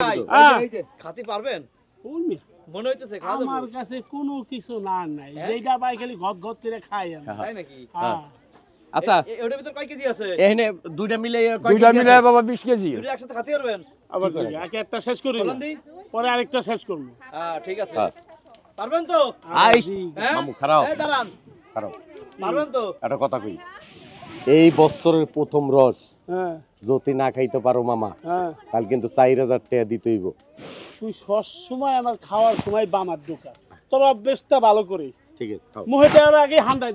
ভাই। এই খাতি পারবেন? মনে হইতেছে আমার কাছে কোনো কিছু না নাই। হ্যাঁ? যেটা পাই খালি ঘর ঘর থেকে খাই আমি। তাই নাকি? হ্যাঁ। আচ্ছা এ- এ- ওটার ভিতর কয় কেজি আছে? এখানে দুইটা মিলে দুইটা মিলে বাবা বিশ কেজি। দুটো একসাথে খাতি পারবেন? আবার কি, একটা শেষ করি। না। বলেন দি। পরে আরেকটা শেষ করব। হ্যাঁ ঠিক আছে। হ্যাঁ। পারবেন তো? আইস! মামু খারাপ। এই দাঁড়ান। খারাপ। পারবেন তো? একটা কথা কই। এই বছরের প্রথম রস যদি না খাইতে পারো মামা। হ্যাঁ। কাল কিন্তু চার হাজার টাকা দিতে হইব। তুই সব সময় আমার খাওয়ার সময় বামার দোকান। তোর অভ্যেসটা ভালো করিস। ঠিক আছে খাও। মুহেটা আর আগে হান্দাই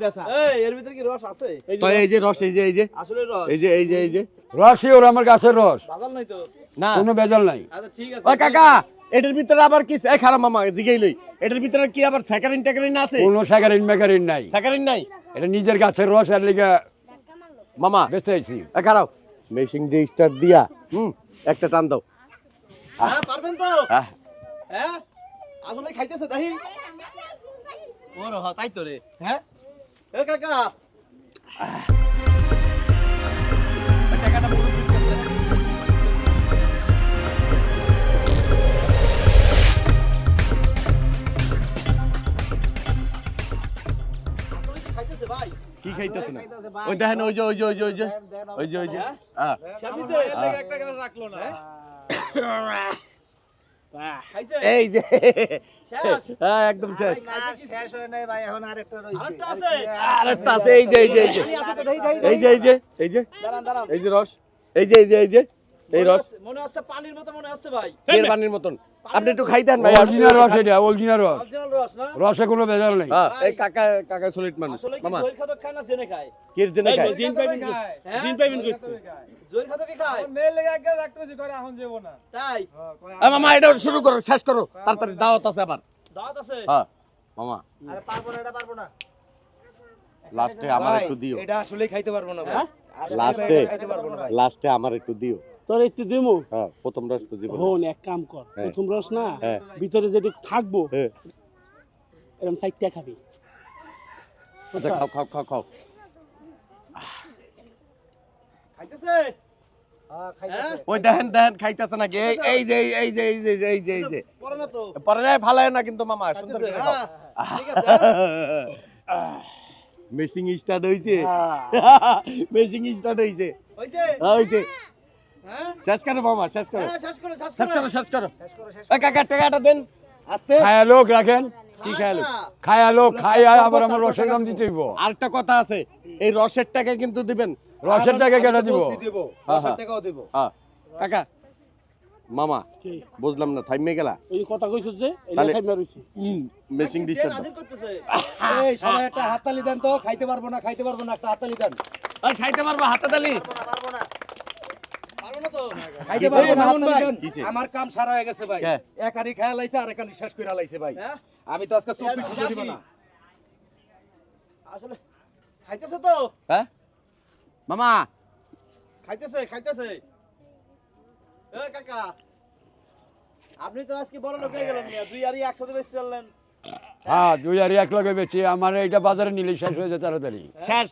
এই এর ভিতরে কি রস আছে? এই তো এই যে রস এই যে এই যে। আসলে রস। এই যে এই যে এই যে। রসই ওর আমার গাছের রস। বাজার নাই তো? না। কোনো বেজাল নাই। আচ্ছা ঠিক আছে। ওই কাকা এটার ভিতরে আবার কি এই খারাপ মামা জিগাই লই। এটার ভিতরে কি আবার স্যাকারিন ট্যাকারিন আছে? কোনো স্যাকারিন ম্যাকারিন নাই। স্যাকারিন নাই? এটা নিজের গাছের রস আর লিগে মামা। বেঁচে আছি এই খারাপ। মেশিন দিয়ে স্টার্ট দিয়া হুম একটা টান দাও। হ্যাঁ পারবেন তো? হ্যাঁ? আসলে খাইতেছে দাহি। ওর হ্যাঁ তাই তো রে। হ্যাঁ? এ কাকা। টাকাটা খাইতেছে ভাই। কি খাইতেছ না ওই দেখেন ওই যে ওই যে ওই যে ওই যে ওই যে ওই যে হ্যাঁ। খাইতেছে? একটা রাখল না। বাহ, খাইছে? এই যে শেষ? হ্যাঁ একদম শেষ। শেষ হয় নাই ভাই এখন আরেকটা রয়েছে আরেকটা আছে? আরেকটা আছে এই যে এই যে এই যে। এই। যে এই যে এই যে। এই যে রস। এই যে এই যে এই যে। এই রস মনে হচ্ছে পানির মতো মনে হচ্ছে ভাই? এর পানির মতন। আপনি একটু খাই দেন ভাই। অরিজিনাল রস এটা অরিজিনাল রস। অরিজিনাল রস না? রসে কোনো বেজাল নেই। হ্যাঁ এই কাকা কাকা সলিড মানুষ। মামা। জৈর খাদক খায় না জেনে খায়? কির এই খায়? জিন পাইবেন? জিন পাইবেন জৈর খাদকই খায়? তাই? এ মামা এটা শুরু করো শেষ করো। তাড়াতাড়ি দাওয়াত আছে আবার। দাওয়াত আছে? হ্যাঁ মামা। আরে পারব না এটা পারব না। লাস্টে আমার একটু দিও। এটা আসলেই খাইতে পারব না ভাই। হ্যাঁ? লাস্টে খাইতে পারব না ভাই। লাস্টে আমার একটু দিও। তোর একটু দিমু। হ্যাঁ প্রথম রস তো জীবন। হন এক কাম কর হ্যাঁ। প্রথম রস না হ্যাঁ। ভিতরে যেটু থাকব এরকম সাইডটা খাবি। আচ্ছা খাও খাও খাও খাও। খাইতেছে? ওই দেখেন দেখেন খাইতেছে নাকি? এই এই যে এই যে এই যে এই যে এই যে। পরে না নাই ফালায় না কিন্তু মামা সুন্দর খাইতেছে, করে খাও। ঠিক। মেশিং স্টার্ট হইছে। হ্যাঁ। মেশিং স্টার্ট হইছে। হইছে? হইছে। হ্যাঁ শেষ করো মামা শেষ করো। হ্যাঁ, শেষ করো শেষ করো। করো শেষ করো। এই কাকা টাকাটা দেন। আস্তে। খায়া লোক রাখেন। কি খায়ালো না, খায়া লোক খায়া আবার আমার রসের দাম দিতে হইব। আরেকটা কথা আছে এই রসের টাকা কিন্তু দিবেন। রসের টাকা কেটে দিব? দিব হ্যাঁ, দশের হ্যাঁ। টাকাও দিব। হ্যাঁ। কাকা মামা বুঝলাম না থাইমে গেলা। ওই যে কথা কইছিস যে এই খাইবে রইছি। মেশিং সে ডিস্টার্ব এই সবাই একটা হাততালি দেন তো খাইতে পারব না খাইতে পারব না একটা হাততালি দেন। আর খাইতে পারব হাতে তালি পারব না পারব না তো খাইতে পারব না কিসে? আমার কাম সারা হয়ে গেছে ভাই। কে? এক আনি খায়া লাইছে আর শেষ করে লাইছে ভাই। হ্যাঁ? আমি তো আজকে চব্বিশ শুধু দিব না। আসলে খাইতেছে তো? হ্যাঁ মামা। খাইতেছে খাইতেছে। এ কাকা আপনি তো আজকে বড় লোক হয়ে গেলেন মিয়া। দুই একসাথে বেশি চললেন। হ্যাঁ দুই আর এক লগে বেচি আমার এইটা বাজারে নিলে শেষ হয়ে যায় তাড়াতাড়ি শেষ।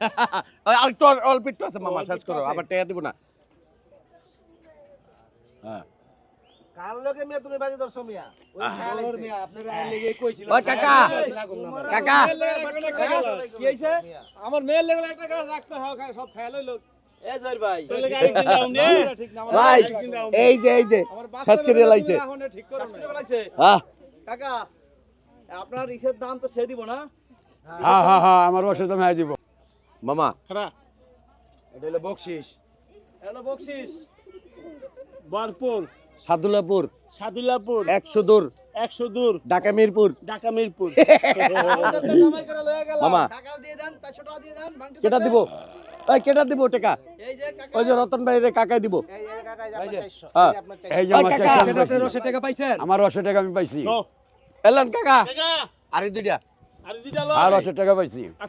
আর একটু অল্প একটু আছে মামা শেষ করো। আবার টাকা দিব না। হ্যাঁ কার লোকে মিয়া তুমি বাজে দর্শো মিয়া ওর মিয়া, আপনারা আইন লেগে কইছিলাম। ওই কাকা। লাগুম না ভাই। কাকা কি হইছে আমার মেয়ের লেগে একটা রাখতে হয় সব খেয়াল হইল ভাই এই যে এই যে লাইছে হ্যাঁ কাকা আপনার ইসের দাম তো সে দিব না হ্যাঁ হ্যাঁ হ্যাঁ আমার রসের দাম হ্যাঁ দিব মামা এটা হলো বকশিস হ্যালো বকশিস বরপুর। সাদুল্লাপুর সাদুল্লাপুর একশো দূর। একশো দূর। ঢাকা মিরপুর। ঢাকা মিরপুর। মামা। টাকা দিয়ে দেন চারশো টাকা দিয়ে দেন ভাঙতে কেটা দিব? কেটা দিব টাকা? এই যে কাকা ওই যে রতন ভাই রে কাকাই দিব। এই যে কাকা এই যে এই যে। আপনার 400 হ্যাঁ। এই যে আপনার 400 এই যে ওই আমার টাকা আমি পাইছি। এলেন কাকা। আরে দুইটা। আর রসের টাকা পাইছি। হ্যাঁ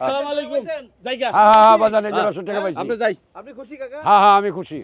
হ্যাঁ হ্যাঁ রসের টাকা আপনি খুশি কাকা? হ্যাঁ হ্যাঁ আমি খুশি।